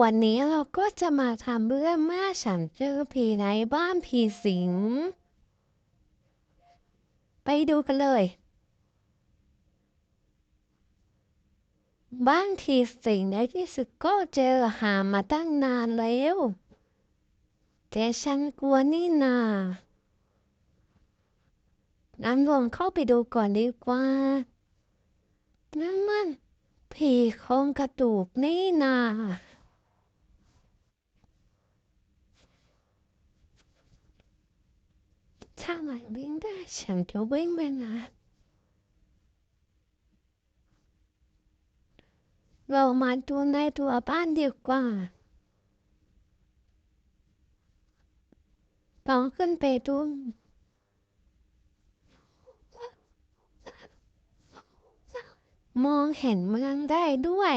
วันนี้เราก็จะมาทำเรื่องเมื่อฉันเจอผีในบ้านผีสิง ไปดูกันเลย บ้านผีสิงในที่สุดก็เจอหามาตั้งนานแล้วแต่ฉันกลัวนี่นางั้นลองเข้าไปดูก่อนดีกว่า นั่นมันผีโครงกระดูกนี่นาามันวิ่งได้ฉันจะวิ่งไปนะเรามาดูในตัวบ้านดีกว่าลองขึ้นไปดูมองเห็นเมืองได้ด้วย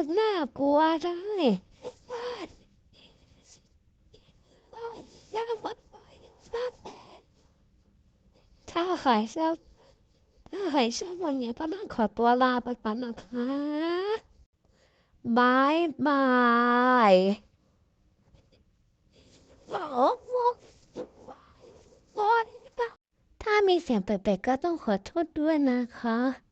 ก็น่ากลัวจังเลยถ้าใครชอบถ้าใครชอบวันนี้ก็ต้องขอตัวลาไปก่อนนะคะบายบายถ้ามีเสียงแปลกๆก็ต้องขอโทษด้วยนะคะ